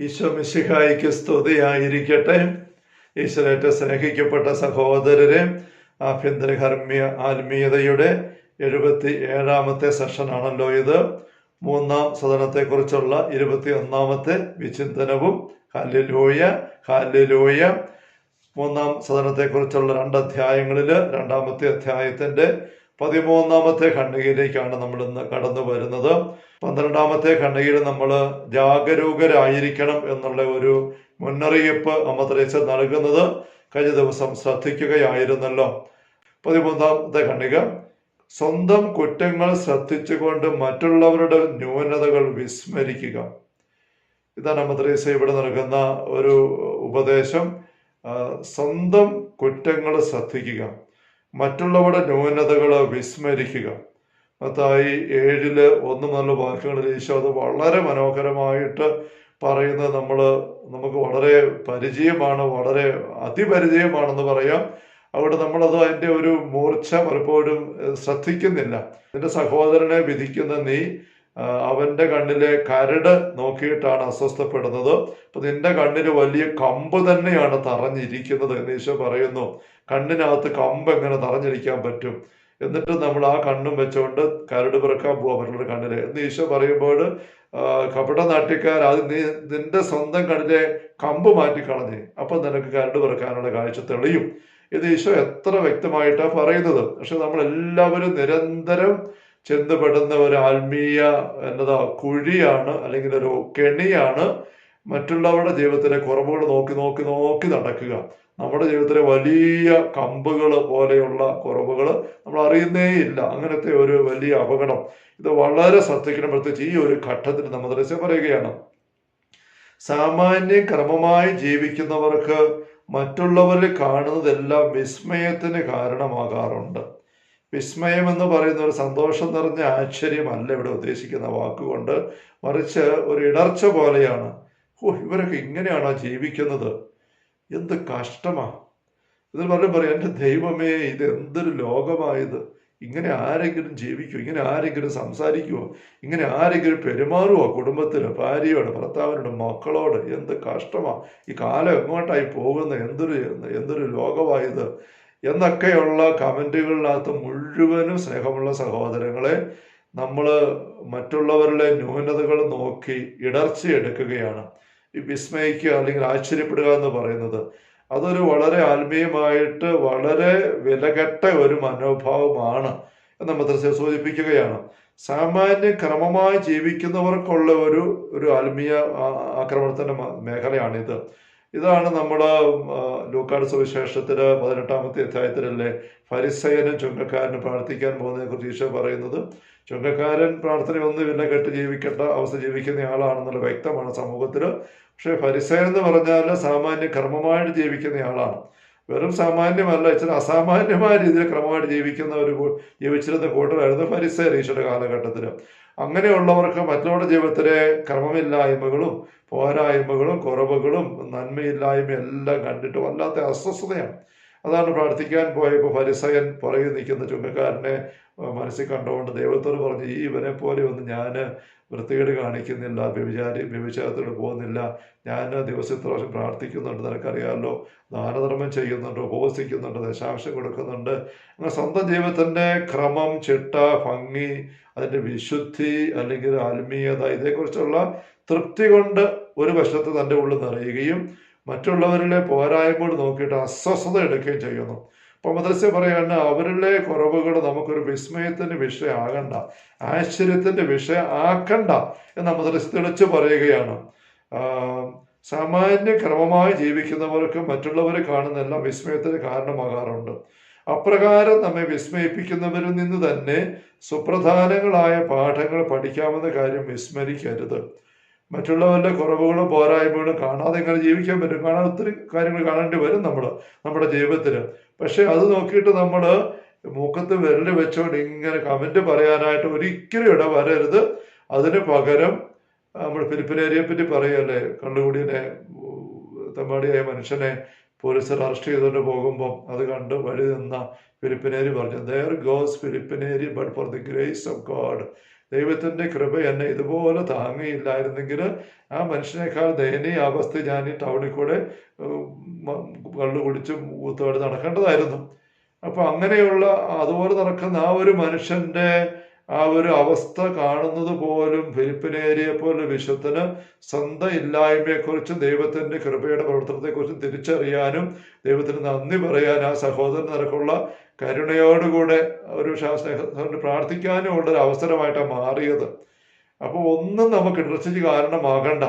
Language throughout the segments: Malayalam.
ഈശോ മിശിഹായിക്ക് സ്തുതിയായിരിക്കട്ടെ. ഈശ്വരേറ്റ സ്നേഹിക്കപ്പെട്ട സഹോദരരെ ആഭ്യന്തര ഹർമ്മീയ ആത്മീയതയുടെ എഴുപത്തി ഏഴാമത്തെ സെഷനാണല്ലോ ഇത്. മൂന്നാം സദനത്തെക്കുറിച്ചുള്ള ഇരുപത്തി ഒന്നാമത്തെ വിചിന്തനവും. ഹാലിലൂയ ഹാലിലൂയ മൂന്നാം സദനത്തെക്കുറിച്ചുള്ള രണ്ട് അധ്യായങ്ങളിൽ രണ്ടാമത്തെ അധ്യായത്തിന്റെ പതിമൂന്നാമത്തെ ഖണ്ഡികയിലേക്കാണ് നമ്മൾ ഇന്ന് കടന്നു വരുന്നത്. പന്ത്രണ്ടാമത്തെ ഖണ്ഡികയിൽ നമ്മൾ ജാഗരൂകരായിരിക്കണം എന്നുള്ള ഒരു മുന്നറിയിപ്പ് അമദ്രേച്ച നൽകുന്നത് കഴിഞ്ഞ ദിവസം ശ്രദ്ധിക്കുകയായിരുന്നല്ലോ. പതിമൂന്നാമത്തെ ഖണ്ഡിക സ്വന്തം കുറ്റങ്ങൾ ശ്രദ്ധിച്ചുകൊണ്ട് മറ്റുള്ളവരുടെ ന്യൂനതകൾ വിസ്മരിക്കുക. ഇതാണ് മദ്രസ ഇവിടെ നൽകുന്ന ഒരു ഉപദേശം. സ്വന്തം കുറ്റങ്ങൾ ശ്രദ്ധിക്കുക. മറ്റുള്ളവരുടെ ന്യൂനതകൾ വിസ്മരിക്കുക. മത്തായി ഏഴിൽ ഒന്ന് നല്ല വാക്കുകളിൽ ഈശോ അത് വളരെ മനോഹരമായിട്ട് പറയുന്നത് നമ്മൾ നമുക്ക് വളരെ പരിചയമാണ് വളരെ അതിപരിചയമാണെന്ന് പറയാം. അവിടെ നമ്മളത് അതിന്റെ ഒരു മൂർച്ച പലപ്പോഴും ശ്രദ്ധിക്കുന്നില്ല. നിന്റെ സഹോദരനെ വിധിക്കുന്ന നീ അവന്റെ കണ്ണിലെ കരട് നോക്കിയിട്ടാണ് അസ്വസ്ഥപ്പെടുന്നത്. അപ്പൊ നിന്റെ കണ്ണിന് വലിയ കമ്പ് തന്നെയാണ് തറഞ്ഞിരിക്കുന്നത് എന്ന് ഈശോ പറയുന്നു. കണ്ണിനകത്ത് കമ്പ് എങ്ങനെ തറഞ്ഞിരിക്കാൻ പറ്റും? എന്നിട്ട് നമ്മൾ ആ കണ്ണും വെച്ചുകൊണ്ട് കരട് പിറക്കാൻ പോവാ മറ്റുള്ള കണ്ണിൽ. എന്ന് ഈശോ പറയുമ്പോൾ കപട നാട്ടിക്കാർ അത് നീ നിന്റെ സ്വന്തം കണ്ണിലെ കമ്പ് മാറ്റിക്കളഞ്ഞ്. അപ്പൊ നിനക്ക് കരട് പിറക്കാനുള്ള കാഴ്ച തെളിയും. ഇത് ഈശോ എത്ര വ്യക്തമായിട്ടാണ് പറയുന്നത്. പക്ഷെ നമ്മൾ എല്ലാവരും നിരന്തരം ചെന്നുപെടുന്ന ഒരു ആത്മീയ എന്നതാ കുഴിയാണ് അല്ലെങ്കിൽ ഒരു കെണിയാണ് മറ്റുള്ളവരുടെ ജീവിതത്തിലെ കുറവുകൾ നോക്കി നോക്കി നോക്കി നടക്കുക. നമ്മുടെ ജീവിതത്തിലെ വലിയ കമ്പുകൾ പോലെയുള്ള കുറവുകൾ നമ്മൾ അറിയുന്നേയില്ല അങ്ങനത്തെ ഒരു വലിയ അപകടം. ഇത് വളരെ ശ്രദ്ധിക്കണം പ്രത്യേകിച്ച് ഈ ഒരു ഘട്ടത്തിൽ നമ്മൾ ദൃശ്യം പറയുകയാണ്. സാമാന്യ ക്രമമായി ജീവിക്കുന്നവർക്ക് മറ്റുള്ളവരിൽ കാണുന്നതെല്ലാം വിസ്മയത്തിന് കാരണമാകാറുണ്ട്. വിസ്മയം എന്ന് പറയുന്ന ഒരു സന്തോഷം നിറഞ്ഞ ആശ്ചര്യമല്ല ഇവിടെ ഉദ്ദേശിക്കുന്ന വാക്കുകൊണ്ട് മറിച്ച് ഒരു ഇടർച്ച പോലെയാണ്. ഓ ഇവരൊക്കെ ഇങ്ങനെയാണോ ജീവിക്കുന്നത്? എന്ത് കഷ്ടമാ. ഇതിൽ പറഞ്ഞു പറയും എന്റെ ദൈവമേ ഇത് എന്തൊരു ലോകമായത് ഇങ്ങനെ ആരെങ്കിലും ജീവിക്കുമോ ഇങ്ങനെ ആരെങ്കിലും സംസാരിക്കുമോ ഇങ്ങനെ ആരെങ്കിലും പെരുമാറുമോ കുടുംബത്തിൽ ഭാര്യയോട് ഭർത്താവിനോട് മക്കളോട്? എന്ത് കഷ്ടമാ. ഈ കാലം എങ്ങോട്ടായി പോകുന്ന? എന്തൊരു എന്തൊരു ലോകമായത് എന്നൊക്കെയുള്ള കമന്റുകളിനകത്ത് മുഴുവനും സ്നേഹമുള്ള സഹോദരങ്ങളെ നമ്മൾ മറ്റുള്ളവരുടെ ന്യൂനതകൾ നോക്കി ഇടർച്ചയെടുക്കുകയാണ് ഈ വിസ്മയിക്കുക അല്ലെങ്കിൽ ആശ്ചര്യപ്പെടുക എന്ന് പറയുന്നത് അതൊരു വളരെ ആത്മീയമായിട്ട് വളരെ വിലകെട്ട ഒരു മനോഭാവമാണ് എന്ന് മദ്രസ സൂചിപ്പിക്കുകയാണ്. സാമാന്യ ക്രമമായി ജീവിക്കുന്നവർക്കുള്ള ഒരു ഒരു ആത്മീയ ആക്രമണത്തിന്റെ മേഖലയാണിത്. ഇതാണ് നമ്മൾ ലൂക്കാട് സുവിശേഷത്തിൽ പതിനെട്ടാമത്തെ അധ്യായത്തിലല്ലേ ഫരിസയനും ചുങ്കക്കാരനും പ്രാർത്ഥിക്കാൻ പോകുന്നതിനെ കുറിച്ച് ഈശോ പറയുന്നത്. ചുങ്കക്കാരൻ പ്രാർത്ഥനയൊന്നുമില്ല കെട്ട് ജീവിക്കേണ്ട അവസ്ഥ ജീവിക്കുന്ന ആളാണെന്നുള്ള വ്യക്തമാണ് സമൂഹത്തിൽ പക്ഷേ ഫരിസയൻ എന്ന് പറഞ്ഞാൽ സാമാന്യ ക്രമമായിട്ട് ജീവിക്കുന്ന ആളാണ്. വെറും സാമാന്യമല്ല ഇച്ചിരി അസാമാന്യമായ രീതിയിൽ ക്രമമായിട്ട് ജീവിക്കുന്ന ഒരു ജീവിച്ചിരുന്ന കൂട്ടരായിരുന്നു ഫരിസയർ ഈശോയുടെ കാലഘട്ടത്തിൽ അങ്ങനെയുള്ളവർക്ക് മറ്റുള്ളവരുടെ ജീവിതത്തിലെ ക്രമമില്ലായ്മകളും പോരായ്മകളും കുറവുകളും നന്മയില്ലായ്മയും എല്ലാം കണ്ടിട്ട് വല്ലാത്ത അസ്വസ്ഥതയാണ്. അതാണ് പ്രാർത്ഥിക്കാൻ പോയപ്പോൾ ഫരിസയൻ പുറകിൽ നിൽക്കുന്ന ചുങ്കക്കാരനെ മനസ്സിൽ കണ്ടുകൊണ്ട് ദൈവത്തോട് പറഞ്ഞു ഈ ഇവനെ പോലെ ഒന്നും ഞാൻ വൃത്തികേട് കാണിക്കുന്നില്ല വ്യഭിചാരി വ്യഭിചാരത്തോട് പോകുന്നില്ല. ഞാൻ ദിവസം ഇത്ര പ്രാവശ്യം പ്രാർത്ഥിക്കുന്നുണ്ട് നിനക്കറിയാമല്ലോ ദാനധർമ്മം ചെയ്യുന്നുണ്ട് ഉപവസിക്കുന്നുണ്ട് ദശാംശം കൊടുക്കുന്നുണ്ട്. അങ്ങനെ സ്വന്തം ജീവിതത്തിന്റെ ക്രമം ചിട്ട ഭംഗി അതിന്റെ വിശുദ്ധി അല്ലെങ്കിൽ ആത്മീയത ഇതേക്കുറിച്ചുള്ള തൃപ്തി കൊണ്ട് ഒരു വശത്ത് തന്റെ ഉള്ളിൽ നിറയുകയും മറ്റുള്ളവരിലെ പോരായ്മകൾ നോക്കിയിട്ട് അസ്വസ്ഥത എടുക്കുകയും ചെയ്യുന്നു. അപ്പൊ മദ്രസ പറയാണ് അവരുടെ കുറവുകൾ നമുക്കൊരു വിസ്മയത്തിന്റെ വിഷയമാകണ്ട ആശ്ചര്യത്തിന്റെ വിഷയം ആക്കണ്ട എന്ന് മദ്രസ തെളിച്ച് പറയുകയാണ്. സാമാന്യ ക്രമമായി ജീവിക്കുന്നവർക്ക് മറ്റുള്ളവരെ കാണുന്നെല്ലാം വിസ്മയത്തിന് കാരണമാകാറുണ്ട്. അപ്രകാരം നമ്മെ വിസ്മയിപ്പിക്കുന്നവരിൽ നിന്ന് തന്നെ സുപ്രധാനങ്ങളായ പാഠങ്ങൾ പഠിക്കാമെന്ന കാര്യം വിസ്മരിക്കരുത്. മറ്റുള്ളവരുടെ കുറവുകളും പോരായ്മകളും കാണാതെ ഇങ്ങനെ ജീവിക്കാൻ പറ്റും. കാണാൻ ഒത്തിരി കാര്യങ്ങൾ കാണേണ്ടി വരും നമ്മൾ നമ്മുടെ ജീവിതത്തിൽ പക്ഷെ അത് നോക്കിയിട്ട് നമ്മൾ മൂക്കത്ത് വിരൽ വെച്ചുകൊണ്ട് ഇങ്ങനെ കമന്റ് പറയാനായിട്ട് ഒരിക്കലും ഇടവരരുത് അതിന് പകരം നമ്മൾ ഫിലിപ്പിനേരിയെ പറ്റി പറയല്ലേ കണ്ടുകൂടിയനെ തമ്പാടിയായ മനുഷ്യനെ പോലീസർ അറസ്റ്റ് ചെയ്തുകൊണ്ട് പോകുമ്പോൾ അത് കണ്ട് വഴി നിന്ന ഫിലിപ്പിനേരി പറഞ്ഞു there goes Philip Neri but for the grace of God ദൈവത്തിന്റെ കൃപ എന്നെ ഇതുപോലെ താങ്ങിയില്ലായിരുന്നെങ്കിൽ ആ മനുഷ്യനേക്കാൾ ദയനീയ അവസ്ഥ ഞാൻ ഈ ടൗണിൽ കൂടെ കള്ളു കുടിച്ച് ഊത്തോടെ നടക്കേണ്ടതായിരുന്നു. അപ്പൊ അങ്ങനെയുള്ള അതുപോലെ നടക്കുന്ന ആ ഒരു മനുഷ്യന്റെ ആ ഒരു അവസ്ഥ കാണുന്നത് പോലും ഫിലിപ്പിനേരിയെ പോലെ വിശുദ്ധന് സ്വന്തം ഇല്ലായ്മയെക്കുറിച്ചും ദൈവത്തിന്റെ കൃപയുടെ പ്രവർത്തനത്തെക്കുറിച്ചും തിരിച്ചറിയാനും ദൈവത്തിന് നന്ദി പറയാൻ ആ സഹോദരൻ നിനക്കുള്ള കരുണയോടുകൂടെ ഒരു സ്നേഹത്തോട് പ്രാർത്ഥിക്കാനും ഉള്ള ഒരു അവസരമായിട്ടാണ് മാറിയത്. അപ്പോൾ ഒന്നും നമുക്ക് ഇടർച്ചയ്ക്ക് കാരണമാകണ്ട.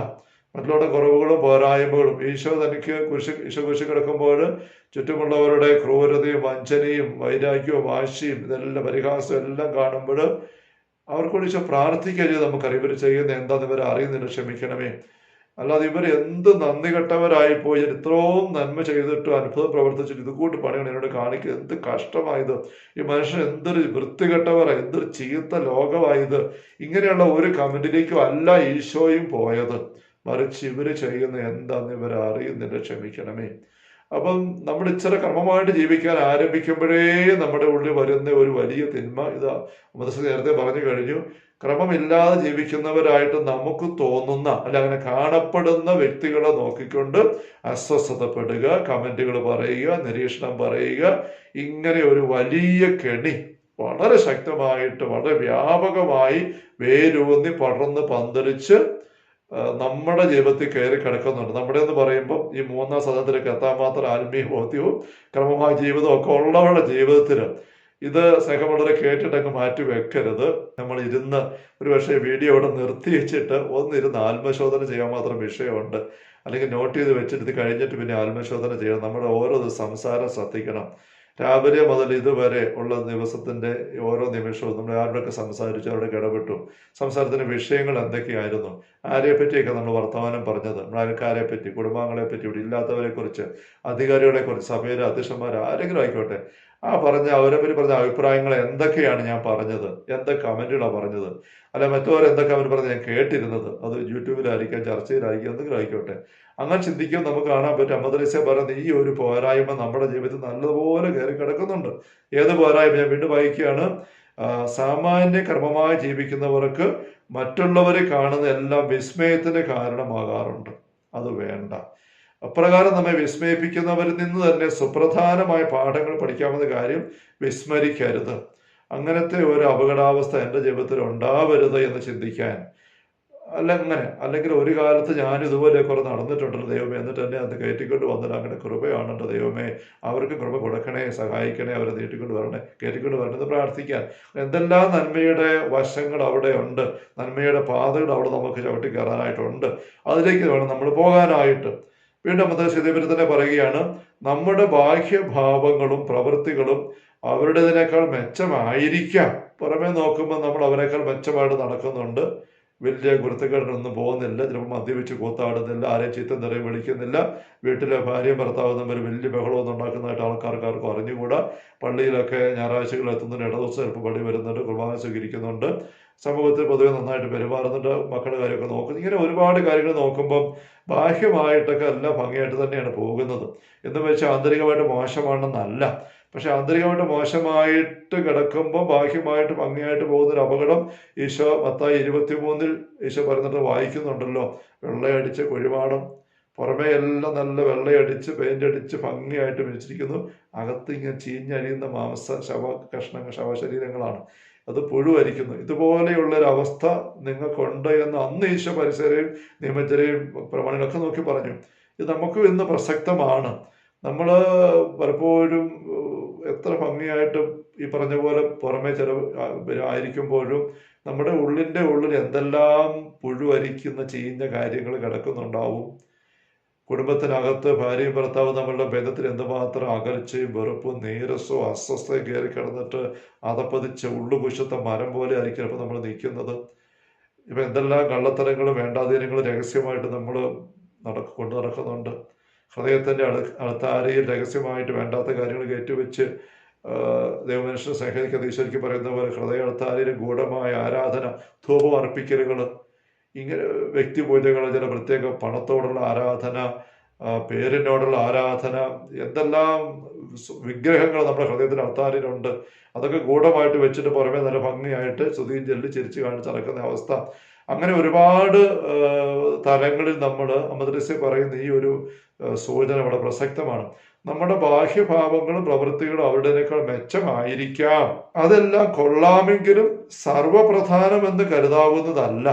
മറ്റുള്ള കുറവുകളും പോരായ്മകളും. ഈശോ തനിക്ക് കുരിശ് ഈശോ കിടക്കുമ്പോൾ ചുറ്റുമുള്ളവരുടെ ക്രൂരതയും വഞ്ചനയും വൈരാഗ്യവും വാശിയും ഇതെല്ലാം പരിഹാസവും എല്ലാം കാണുമ്പോൾ അവർക്കൂടി ഈശോ പ്രാർത്ഥിക്കുക ചെയ്ത്. നമുക്കറിയാം ചെയ്യുന്ന എന്താന്ന് ഇവർ അറിയുന്നില്ല ക്ഷമിക്കണമേ. അല്ലാതെ ഇവർ എന്ത് നന്ദി കെട്ടവരായി പോയി. ഇത്രയും നന്മ ചെയ്തിട്ടും അത്ഭുതം പ്രവർത്തിച്ചിട്ട് ഇത് കൂട്ട് പണിയാണ്. എന്നോട് കാണിക്കുക. എന്ത് കഷ്ടമായത്. ഈ മനുഷ്യൻ എന്തൊരു വൃത്തി വൃത്തികെട്ടവരാ എന്തൊരു ചീത്ത ലോകമായത്. ഇങ്ങനെയുള്ള ഒരു കമന്റിലേക്കും അല്ല ഈശോയും പോയത്. മറിച്ച് ഇവർ ചെയ്യുന്ന എന്താന്ന് ഇവർ അറിയുന്നില്ല ക്ഷമിക്കണമേ. അപ്പം നമ്മൾ ഇച്ചിരി ക്രമമായിട്ട് ജീവിക്കാൻ ആരംഭിക്കുമ്പോഴേ നമ്മുടെ ഉള്ളിൽ വരുന്ന ഒരു വലിയ തിന്മ ഇതാ മതസ് നേരത്തെ പറഞ്ഞു കഴിഞ്ഞു. ക്രമമില്ലാതെ ജീവിക്കുന്നവരായിട്ട് നമുക്ക് തോന്നുന്ന അല്ല അങ്ങനെ കാണപ്പെടുന്ന വ്യക്തികളെ നോക്കിക്കൊണ്ട് അസ്വസ്ഥതപ്പെടുക കമന്റുകൾ പറയുക നിരീക്ഷണം പറയുക. ഇങ്ങനെ ഒരു വലിയ കെണി വളരെ ശക്തമായിട്ട് വളരെ വ്യാപകമായി വേരൂന്നി പടർന്ന് പന്തലിച്ച് നമ്മുടെ ജീവിതത്തിൽ കയറി കിടക്കുന്നുണ്ട്. നമ്മുടെ എന്ന് പറയുമ്പോൾ ഈ മൂന്നാം സദനത്തിലേക്ക് എത്താൻ മാത്രം ആത്മീയ ബോധ്യവും ക്രമമായ ജീവിതവും ഒക്കെ ഉള്ളവരുടെ ജീവിതത്തിൽ ഇത് സ്നേഹമുള്ളവരെ കേട്ടിട്ടങ്ങ് മാറ്റി വെക്കരുത്. നമ്മൾ ഇരുന്ന് ഒരു പക്ഷേ വീഡിയോ ഇവിടെ നിർത്തി വെച്ചിട്ട് ഒന്നിരുന്ന് ആത്മശോധന ചെയ്യാൻ മാത്രം വിഷയമുണ്ട്. അല്ലെങ്കിൽ നോട്ട് ചെയ്ത് വെച്ചിട്ട് ഇത് കഴിഞ്ഞിട്ട് പിന്നെ ആത്മശോധന ചെയ്യണം. നമ്മുടെ ഓരോ സംസാരം ശ്രദ്ധിക്കണം. രാവിലെ മുതൽ ഇതുവരെ ഉള്ള ദിവസത്തിന്റെ ഓരോ നിമിഷവും നമ്മൾ ആരോടൊക്കെ സംസാരിച്ചു അവരുടെ ഇടപെട്ടു. സംസാരത്തിന്റെ വിഷയങ്ങൾ എന്തൊക്കെയായിരുന്നു? ആരെ പറ്റിയൊക്കെ നമ്മൾ വർത്തമാനം പറഞ്ഞത്? നമ്മുടെ അയൽക്കാരെ പറ്റി കുടുംബാംഗങ്ങളെ പറ്റി ഇവിടെ ഇല്ലാത്തവരെ കുറിച്ച് അധികാരികളെ കുറിച്ച് സഭയിലെ അധ്യക്ഷന്മാർ ആരെങ്കിലും ആയിക്കോട്ടെ. ആ പറഞ്ഞ അവരെ പറ്റി പറഞ്ഞ അഭിപ്രായങ്ങൾ എന്തൊക്കെയാണ് ഞാൻ പറഞ്ഞത്? എന്തൊക്കെ കമന്റുകളാണ് പറഞ്ഞത്? അല്ല മറ്റവർ എന്തൊക്കെ അവർ പറഞ്ഞ് ഞാൻ കേട്ടിരുന്നത്? അത് യൂട്യൂബിലായിരിക്കാം ചർച്ചയിലായിരിക്കാം എന്തെങ്കിലും ആയിക്കോട്ടെ. അങ്ങനെ ചിന്തിക്കുമ്പോൾ നമുക്ക് കാണാൻ പറ്റും. അമ്മദ്രസ പറയുന്ന ഈ ഒരു പോരായ്മ നമ്മുടെ ജീവിതത്തിൽ നല്ലതുപോലെ കയറി കിടക്കുന്നുണ്ട്. ഏത് പോരായ്മ ഞാൻ വീണ്ടും വായിക്കുകയാണ്. സാമാന്യ ക്രമമായി ജീവിക്കുന്നവർക്ക് മറ്റുള്ളവരെ കാണുന്ന എല്ലാം വിസ്മയത്തിന് കാരണമാകാറുണ്ട്. അത് വേണ്ട. അപ്രകാരം നമ്മെ വിസ്മയിപ്പിക്കുന്നവരിൽ നിന്ന് തന്നെ സുപ്രധാനമായ പാഠങ്ങൾ പഠിക്കാവുന്ന കാര്യം വിസ്മരിക്കരുത്. അങ്ങനത്തെ ഒരു അപകടാവസ്ഥ എന്റെ ജീവിതത്തിൽ ഉണ്ടാവരുത് എന്ന് ചിന്തിക്കാൻ അല്ല അങ്ങനെ. അല്ലെങ്കിൽ ഒരു കാലത്ത് ഞാൻ ഇതുപോലെ കുറെ നടന്നിട്ടുണ്ടല്ലോ ദൈവമേ. എന്നിട്ട് എന്നെ അത് കയറ്റിക്കൊണ്ട് വന്നിട്ട് അങ്ങനെ കൃപയാണല്ലോ ദൈവമേ. അവർക്ക് കൃപ കൊടുക്കണേ സഹായിക്കണേ അവരെ നീട്ടിക്കൊണ്ട് വരണേ കയറ്റിക്കൊണ്ട് വരണമെന്ന് എന്ന് പ്രാർത്ഥിക്കാൻ എന്തെല്ലാം നന്മയുടെ വശങ്ങൾ അവിടെ ഉണ്ട്. നന്മയുടെ പാതകൾ അവിടെ നമുക്ക് ചവിട്ടി കയറാനായിട്ടുണ്ട് അതിലേക്ക് വേണം നമ്മൾ പോകാനായിട്ട്. വീണ്ടും മുതൽ തന്നെ പറയുകയാണ് നമ്മുടെ ബാഹ്യഭാവങ്ങളും പ്രവൃത്തികളും അവരുടേതിനേക്കാൾ മെച്ചമായിരിക്കാം. പുറമെ നോക്കുമ്പോൾ നമ്മൾ അവരെക്കാൾ മെച്ചമായിട്ട് നടക്കുന്നുണ്ട്. വലിയ ഗുരുത്തക്കാരനൊന്നും പോകുന്നില്ല. ചിലപ്പോൾ മദ്യപിച്ച് കൂത്താടുന്നില്ല ആരെയും ചീത്തം നിറയും വിളിക്കുന്നില്ല. വീട്ടിലെ ഭാര്യയും ഭർത്താവും തമ്മിൽ വലിയ ബഹളമൊന്നും ഉണ്ടാക്കുന്നതായിട്ട് ആൾക്കാർക്ക് ആർക്കും അറിഞ്ഞുകൂടാ. പള്ളിയിലൊക്കെ ഞായറാഴ്ചകൾ എത്തുന്നതിന് ഇടദിവസം ചിലപ്പോൾ പള്ളി വരുന്നുണ്ട് കുർബാന സ്വീകരിക്കുന്നുണ്ട്. സമൂഹത്തിൽ പൊതുവെ നന്നായിട്ട് പെരുമാറുന്നുണ്ട് മക്കളുടെ കാര്യമൊക്കെ നോക്കുന്നു. ഇങ്ങനെ ഒരുപാട് കാര്യങ്ങൾ നോക്കുമ്പം ബാഹ്യമായിട്ടൊക്കെ എല്ലാം ഭംഗിയായിട്ട് തന്നെയാണ് പോകുന്നത്. എന്ന് വെച്ചാൽ ആന്തരികമായിട്ട് മോശമാണെന്നല്ല. പക്ഷെ ആന്തരികമായിട്ട് മോശമായിട്ട് കിടക്കുമ്പോൾ ബാഹ്യമായിട്ട് ഭംഗിയായിട്ട് പോകുന്നൊരു അപകടം ഈശോ പത്തായി ഇരുപത്തി മൂന്നിൽ ഈശോ പറയുന്നിട്ട് വായിക്കുന്നുണ്ടല്ലോ. വെള്ളയടിച്ച് കുഴിമാടം. പുറമേ എല്ലാം നല്ല വെള്ളയടിച്ച് പെയിന്റ് അടിച്ച് ഭംഗിയായിട്ട് വെച്ചിരിക്കുന്നു അകത്ത് ഇങ്ങനെ ചീഞ്ഞഴിയുന്ന മാംസ ശവ കഷ്ണങ്ങൾ ശവശരീരങ്ങളാണ്. അത് പുഴുവരിക്കുന്നു ഇതുപോലെയുള്ള ഒരു അവസ്ഥ നിങ്ങൾക്കുണ്ട് എന്ന് അന്ന് ഈശോ പരിസരയും നിയമജരെയും പ്രമാണികളൊക്കെ നോക്കി പറഞ്ഞു. ഇത് നമുക്കും ഇന്ന് പ്രസക്തമാണ്. നമ്മൾ പലപ്പോഴും എത്ര ഭംഗിയായിട്ട് ഈ പറഞ്ഞ പോലെ പുറമെ ചെലവ് ആയിരിക്കുമ്പോഴും നമ്മുടെ ഉള്ളിന്റെ ഉള്ളിൽ എന്തെല്ലാം പുഴുവരിക്കുന്ന ചീഞ്ഞ കാര്യങ്ങൾ കിടക്കുന്നുണ്ടാവും. കുടുംബത്തിനകത്ത് ഭാര്യയും ഭർത്താവും തമ്മിലുള്ള ബന്ധത്തിൽ എന്തുമാത്രം അകൽച്ചയും വെറുപ്പും നീരസവും അസ്വസ്ഥയും കയറി കിടന്നിട്ട് അതപ്പതിച്ച് ഉള്ളുപുഷത്തെ മരം പോലെ ആയിരിക്കും ഇപ്പം നമ്മൾ നിൽക്കുന്നത്. ഇപ്പം എന്തെല്ലാം കള്ളത്തരങ്ങളും വേണ്ടാതീനങ്ങളും രഹസ്യമായിട്ട് നമ്മൾ നടക്ക കൊണ്ടു നടക്കുന്നുണ്ട്. ഹൃദയത്തിന്റെ അടു അടുത്താരയിൽ രഹസ്യമായിട്ട് വേണ്ടാത്ത കാര്യങ്ങൾ കയറ്റിവെച്ച് ദൈവമനുഷ്യനെ സ്നേഹിക്കാതെ ഈശ്വരിക്ക് പറയുന്ന പോലെ ഹൃദയ അടുത്താരയിലെ ഗൂഢമായ ആരാധന ധൂപം അർപ്പിക്കലുകൾ ഇങ്ങനെ വ്യക്തിപൂജകൾ ചില പ്രത്യേക പണത്തോടുള്ള ആരാധന പേരിനോടുള്ള ആരാധന എന്തെല്ലാം വിഗ്രഹങ്ങൾ നമ്മുടെ ഹൃദയത്തിൽ അർത്താരിലുണ്ട് അതൊക്കെ ഗൂഢമായിട്ട് വെച്ചിട്ട് പുറമേ നല്ല ഭംഗിയായിട്ട് സ്തുതിയും ചെല്ലി ചിരിച്ച് കാണിച്ച് നടക്കുന്ന അവസ്ഥ. അങ്ങനെ ഒരുപാട് തലങ്ങളിൽ നമ്മൾ അമദ്രസ്യ പറയുന്ന ഈ ഒരു സൂചന വളരെ പ്രസക്തമാണ്. നമ്മുടെ ബാഹ്യഭാവങ്ങളും പ്രവൃത്തികളും അവരുടേക്കാൾ മെച്ചമായിരിക്കാം. അതെല്ലാം കൊള്ളാമെങ്കിലും സർവപ്രധാനമെന്ന് കരുതാവുന്നതല്ല.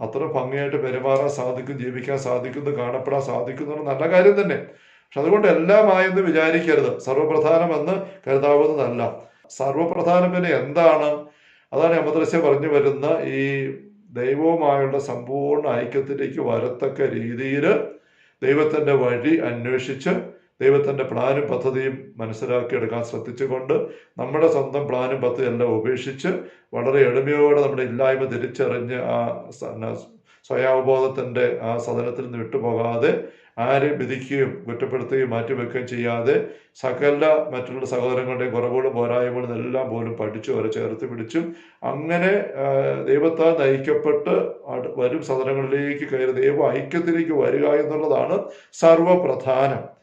അത്ര ഭംഗിയായിട്ട് പെരുമാറാൻ സാധിക്കും ജീവിക്കാൻ സാധിക്കുന്നു കാണപ്പെടാൻ സാധിക്കുന്നു നല്ല കാര്യം തന്നെ. പക്ഷെ അതുകൊണ്ട് എല്ലാമായെന്ന് വിചാരിക്കരുത്. സർവപ്രധാനമെന്ന് കരുതാവുന്നതല്ല. സർവപ്രധാനം പിന്നെ എന്താണ്? അതാണ് അമദ്രസ്യ പറഞ്ഞു വരുന്ന ഈ ദൈവവുമായുള്ള സമ്പൂർണ ഐക്യത്തിലേക്ക് വരത്തക്ക രീതിയിൽ ദൈവത്തിന്റെ വഴി അന്വേഷിച്ച് ദൈവത്തിന്റെ പ്ലാനും പദ്ധതിയും മനസ്സിലാക്കിയെടുക്കാൻ ശ്രദ്ധിച്ചുകൊണ്ട് നമ്മുടെ സ്വന്തം പ്ലാനും പദ്ധതിയെല്ലാം ഉപേക്ഷിച്ച് വളരെ എളിമയോടെ നമ്മുടെ ഇല്ലായ്മ തിരിച്ചറിഞ്ഞ് ആ സ- ന- ആ സദനത്തിൽ നിന്ന് വിട്ടുപോകാതെ ആരെ വിധിക്കുകയും കുറ്റപ്പെടുത്തുകയും മാറ്റിവെക്കുകയും ചെയ്യാതെ സകല മറ്റുള്ള സഹോദരങ്ങളുടെയും കുറവുകളും പോരായ്മകളും എല്ലാം പോലും പഠിച്ചു അവരെ ചേർത്ത് പിടിച്ചും. അങ്ങനെ ദൈവത്താൽ നയിക്കപ്പെട്ട് വരും സദനങ്ങളിലേക്ക് കയറി ദൈവ ഐക്യത്തിലേക്ക് വരിക എന്നുള്ളതാണ് സർവപ്രധാനം.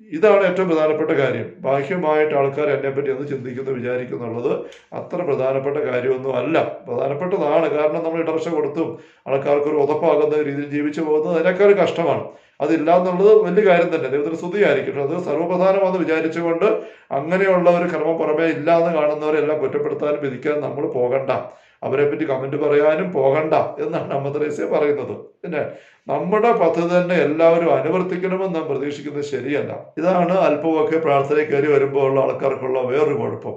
ഇതാണ് ഏറ്റവും പ്രധാനപ്പെട്ട കാര്യം. ബാഹ്യമായിട്ട് ആൾക്കാർ എന്നെപ്പറ്റി എന്ന് ചിന്തിക്കുന്നു വിചാരിക്കുന്നുള്ളത് അത്ര പ്രധാനപ്പെട്ട കാര്യമൊന്നും അല്ല. പ്രധാനപ്പെട്ടതാണ്. കാരണം നമ്മൾ ഇടർച്ച കൊടുത്തും ആൾക്കാർക്ക് ഒരു ഉതപ്പാകുന്ന രീതിയിൽ ജീവിച്ചു പോകുന്നത് അതിനേക്കാൾ കഷ്ടമാണ്. അതില്ല എന്നുള്ളത് വലിയ കാര്യം തന്നെ. ദൈവത്തിന് സ്തുതിയായിരിക്കും അത് സർവപ്രധാനമാണെന്ന് വിചാരിച്ചുകൊണ്ട് അങ്ങനെയുള്ള ഒരു ക്രമം പുറമേ ഇല്ല എന്ന് കാണുന്നവരെല്ലാം കുറ്റപ്പെടുത്താനും വിധിക്കാനും നമ്മൾ പോകണ്ട. അവരെ പറ്റി കമന്റ് പറയാനും പോകണ്ട എന്നാണ് അമ്മദ്രേസ്യ പറയുന്നത്. പിന്നെ നമ്മുടെ പദ്ധതി തന്നെ എല്ലാവരും അനുവർത്തിക്കണമെന്ന് നാം പ്രതീക്ഷിക്കുന്നത് ശരിയല്ല. ഇതാണ് അല്പമൊക്കെ പ്രാർത്ഥനയിൽ കയറി വരുമ്പോൾ ഉള്ള ആൾക്കാർക്കുള്ള വേറൊരു കുഴപ്പം.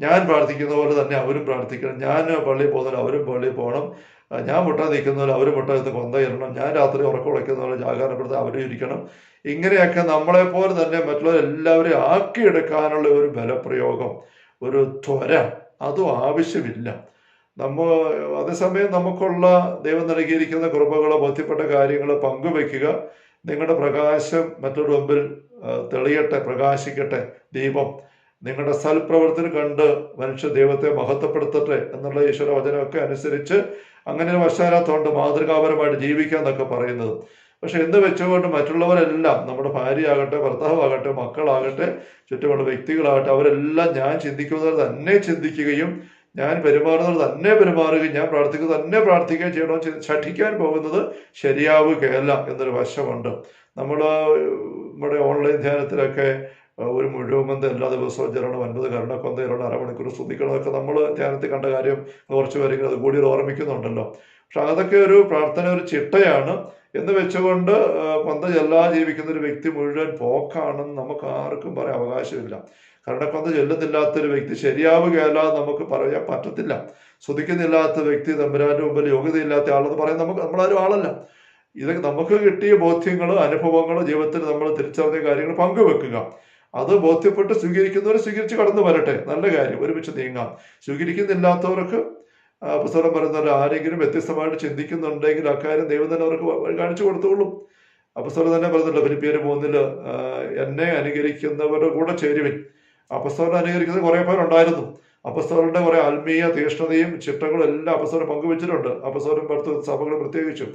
ഞാൻ പ്രാർത്ഥിക്കുന്ന പോലെ തന്നെ അവരും പ്രാർത്ഥിക്കണം. ഞാൻ പള്ളിയിൽ പോകുന്നവർ അവരും പള്ളിയിൽ പോകണം. ഞാൻ മുട്ട നിൽക്കുന്നവർ അവരും മുട്ട നിന്ന് കൊന്തയിരണം ഞാൻ രാത്രി ഉറക്കം പോലെ ജാഗരണപ്പെടുത്താൻ അവരും ഇരിക്കണം. ഇങ്ങനെയൊക്കെ നമ്മളെപ്പോലെ തന്നെ മറ്റുള്ളവരെല്ലാവരെയും ആക്കിയെടുക്കാനുള്ള ഒരു ബലപ്രയോഗം ഒരു ത്വര അതും ആവശ്യമില്ല. നമ്മ അതേസമയം നമുക്കുള്ള ദൈവം നൽകിയിരിക്കുന്ന കൃപകളോ ബോധ്യപ്പെട്ട കാര്യങ്ങൾ പങ്കുവെക്കുക നിങ്ങളുടെ പ്രകാശം മറ്റൊരു മുമ്പിൽ തെളിയട്ടെ പ്രകാശിക്കട്ടെ ദൈവം. നിങ്ങളുടെ സൽപ്രവർത്തനം കണ്ട് മനുഷ്യ ദൈവത്തെ മഹത്വപ്പെടുത്തട്ടെ എന്നുള്ള ഈശ്വര വചനമൊക്കെ അനുസരിച്ച് അങ്ങനെ ഒരു പശ്ചാത്തലമുണ്ട് മാതൃകാപരമായിട്ട് ജീവിക്കുക എന്നൊക്കെ പറയുന്നത്. പക്ഷെ എന്ന് വെച്ചുകൊണ്ട് മറ്റുള്ളവരെല്ലാം നമ്മുടെ ഭാര്യയാകട്ടെ ഭർത്താവാകട്ടെ മക്കളാകട്ടെ ചുറ്റുമുള്ള വ്യക്തികളാകട്ടെ അവരെല്ലാം ഞാൻ ചിന്തിക്കുന്നത് തന്നെ ചിന്തിക്കുകയും ഞാൻ പെരുമാറുന്നത് തന്നെ പെരുമാറുകയും ഞാൻ പ്രാർത്ഥിക്കുക തന്നെ പ്രാർത്ഥിക്കുകയും ചെയ്യണോ? ശഠിക്കാൻ പോകുന്നത് ശരിയാവുകയല്ല എന്നൊരു വശമുണ്ട്. നമ്മൾ നമ്മുടെ ഓൺലൈൻ ധ്യാനത്തിലൊക്കെ ഒരു മുഴുവൻ എല്ലാ ദിവസവും ചെല്ലണം ഒൻപത് കരുണക്കൊന്ത ചെല്ലണം അരമണിക്കൂർ സ്തുതിക്കണമൊക്കെ നമ്മൾ ധ്യാനത്തിൽ കണ്ട കാര്യം കുറച്ച് പേരെങ്കിലും അത് കൂടി ഓർമ്മിക്കുന്നുണ്ടല്ലോ. പക്ഷെ അതൊക്കെ ഒരു പ്രാർത്ഥന ഒരു ചിട്ടയാണ് എന്ന് വെച്ചുകൊണ്ട് പന്ത കൊന്ത ജീവിക്കുന്ന ഒരു വ്യക്തി മുഴുവൻ പോക്കാണെന്ന് നമുക്ക് ആർക്കും പറയാൻ അവകാശമില്ല. കരുണക്കൊന്ത ചെല്ലുന്നില്ലാത്തൊരു വ്യക്തി ശരിയാവുകയല്ല നമുക്ക് പറയാൻ പറ്റത്തില്ല. ശ്രദ്ധിക്കുന്നില്ലാത്ത വ്യക്തി തമ്പുരാന്റെ മുമ്പിൽ യോഗ്യതയില്ലാത്ത ആളെന്ന് പറയാൻ നമുക്ക് നമ്മളാരും ആളല്ല. ഇതൊക്കെ നമുക്ക് കിട്ടിയ ബോധ്യങ്ങൾ അനുഭവങ്ങൾ ജീവിതത്തിൽ നമ്മൾ തിരിച്ചറിഞ്ഞ കാര്യങ്ങൾ പങ്കുവെക്കുക. അത് ബോധ്യപ്പെട്ട് സ്വീകരിക്കുന്നവർ സ്വീകരിച്ച് കടന്നു വരട്ടെ. നല്ല കാര്യം. ഒരുമിച്ച് നീങ്ങാം. സ്വീകരിക്കുന്നില്ലാത്തവർക്ക് പുസ്തകം പറയുന്നവർ ആരെങ്കിലും വ്യത്യസ്തമായിട്ട് ചിന്തിക്കുന്നുണ്ടെങ്കിൽ അക്കാര്യം ദൈവം തന്നെ അവർക്ക് കാണിച്ചു കൊടുത്തോളും. സ്വലം തന്നെ പറഞ്ഞല്ലോ ഫിലിപ്പിയർ മൂന്നിൽ എന്നെ അനുകരിക്കുന്നവരുടെ കൂടെ ചേരുവിൻ. അപ്പസ്തോലൻ അനുകരിക്കുന്ന കുറെ പേരുണ്ടായിരുന്നു. അപ്പസ്തോലന്റെ കുറെ ആത്മീയ തീഷ്ണതയും ചിട്ടകളും എല്ലാം അപ്പസ്തോലൻ പങ്കുവെച്ചിട്ടുണ്ട്. അപ്പസ്തോലൻ പുറത്ത് സഭകൾ പ്രത്യേകിച്ചും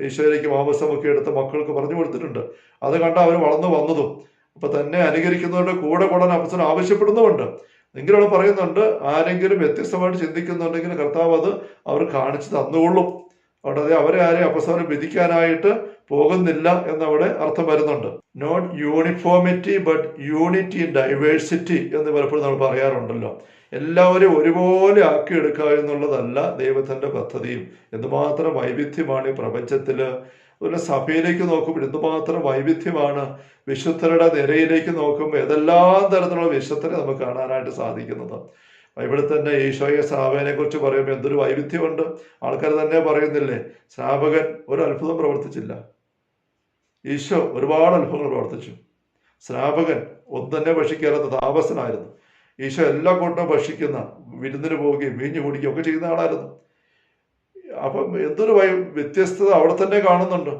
ഈശ്വരയ്ക്ക് മാമസമൊക്കെ എടുത്ത് മക്കൾക്ക് പറഞ്ഞു കൊടുത്തിട്ടുണ്ട്. അത് കണ്ട അവർ വളർന്നു വന്നതും. അപ്പൊ തന്നെ അനുകരിക്കുന്നവരുടെ കൂടെ കൂടാൻ അപ്പസ്തോലൻ ആവശ്യപ്പെടുന്നുമുണ്ട്. എങ്കിലും പറയുന്നുണ്ട് ആരെങ്കിലും വ്യത്യസ്തമായിട്ട് ചിന്തിക്കുന്നുണ്ടെങ്കിൽ കർത്താവ് അത് അവർ കാണിച്ചു തന്നുകൊള്ളും. അത് അവരെ ആരെയും അപ്പസ്തോലൻ വിധിക്കാനായിട്ട് പോകുന്നില്ല എന്നവിടെ അർത്ഥം വരുന്നുണ്ട്. Not uniformity but unity in diversity എന്ന് പലപ്പോഴും നമ്മൾ പറയാറുണ്ടല്ലോ. എല്ലാവരെയും ഒരുപോലെ ആക്കിയെടുക്കുക എന്നുള്ളതല്ല ദൈവത്തിന്റെ പദ്ധതിയും. എന്തുമാത്രം വൈവിധ്യമാണ് ഈ പ്രപഞ്ചത്തിൽ. അതുപോലെ സഭയിലേക്ക് നോക്കുമ്പോൾ എന്തുമാത്രം വൈവിധ്യമാണ്. വിശുദ്ധരുടെ നിരയിലേക്ക് നോക്കുമ്പോൾ ഏതെല്ലാം തരത്തിലുള്ള വിശുദ്ധരെ നമുക്ക് കാണാനായിട്ട് സാധിക്കുന്നത്. ബൈബിളിൽ തന്നെ ഈശോയെ സാബകനെ കുറിച്ച് പറയുമ്പോൾ എന്തൊരു വൈവിധ്യമുണ്ട്. ആൾക്കാർ തന്നെ പറയുന്നില്ലേ സാബകൻ ഒരു അത്ഭുതം പ്രവർത്തിച്ചില്ല. ഈശോ ഒരുപാട് അത്ഭുതങ്ങൾ പ്രവർത്തിച്ചു. സ്നാപകൻ ഒന്നെ ഭക്ഷിക്കാത്ത താപസനായിരുന്നു. ഈശോ എല്ലാ കൂട്ടവും ഭക്ഷിക്കുന്ന വിരുന്നിന് പോവുകയും വീഞ്ഞു കുടിക്കുകയും ഒക്കെ ചെയ്യുന്ന ആളായിരുന്നു. അപ്പം എന്തൊരു വൈ വ്യത്യസ്തത അവിടെ തന്നെ കാണുന്നുണ്ട്.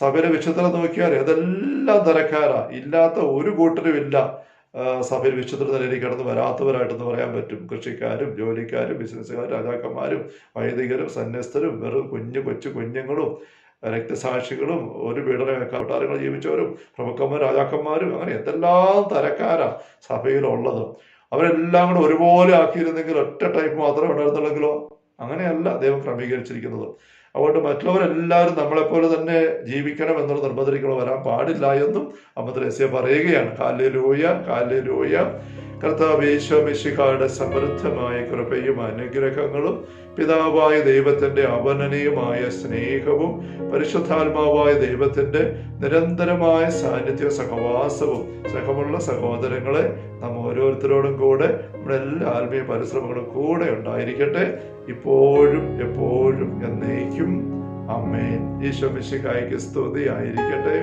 സഭയിലെ വിശുദ്ധത നോക്കിയാൽ ഏതെല്ലാം തരക്കാരാ? ഇല്ലാത്ത ഒരു കൂട്ടരും ഇല്ല സഭയിൽ വിശുദ്ധ നിലയിലേക്ക് കടന്നു വരാത്തവരായിട്ടെന്ന് പറയാൻ പറ്റും. കൃഷിക്കാരും ജോലിക്കാരും ബിസിനസ്സുകാരും രാജാക്കന്മാരും വൈദികരും സന്യസ്തരും വെറും കുഞ്ഞു കൊച്ചു കുഞ്ഞുങ്ങളും രക്തസാക്ഷികളും ഒരു പീഡന കൊട്ടാരങ്ങൾ ജീവിച്ചവരും പ്രമുഖന്മാർ രാജാക്കന്മാരും അങ്ങനെ എന്തെല്ലാം തരക്കാരാ സഭയിലുള്ളത്. അവരെല്ലാം കൂടെ ഒരുപോലെ ആക്കിയിരുന്നെങ്കിൽ ഒറ്റ ടൈപ്പ് മാത്രമേ ഉണ്ടായിരുന്നുള്ളെങ്കിലോ? അങ്ങനെയല്ല ദൈവം ക്രമീകരിച്ചിരിക്കുന്നത്. അതുകൊണ്ട് മറ്റുള്ളവരെല്ലാവരും നമ്മളെപ്പോലെ തന്നെ ജീവിക്കണം എന്നുള്ള നിർബന്ധിക്കണം വരാൻ പാടില്ല എന്നും അമ്മദ്രസ്യ പറയുകയാണ്. കാലിലൂയ കാലിലൂയ കർത്താവ് യേശോമിശിഹായുടെ സമൃദ്ധമായ കൃപയും അനുഗ്രഹങ്ങളും പിതാവായ ദൈവത്തിന്റെ അവനനയുമായ സ്നേഹവും പരിശുദ്ധാത്മാവായ ദൈവത്തിന്റെ നിരന്തരമായ സാന്നിധ്യ സഹവാസവും സഹമുള്ള സഹോദരങ്ങളെ നാം ഓരോരുത്തരോടും കൂടെ നമ്മുടെ എല്ലാ ആത്മീയ പരിശ്രമങ്ങളും കൂടെ ഉണ്ടായിരിക്കട്ടെ. ഇപ്പോഴും എപ്പോഴും എന്നേക്കും. അമ്മേ ഈശോ മിശിഹായിക്ക് സ്തുതി ആയിരിക്കട്ടെ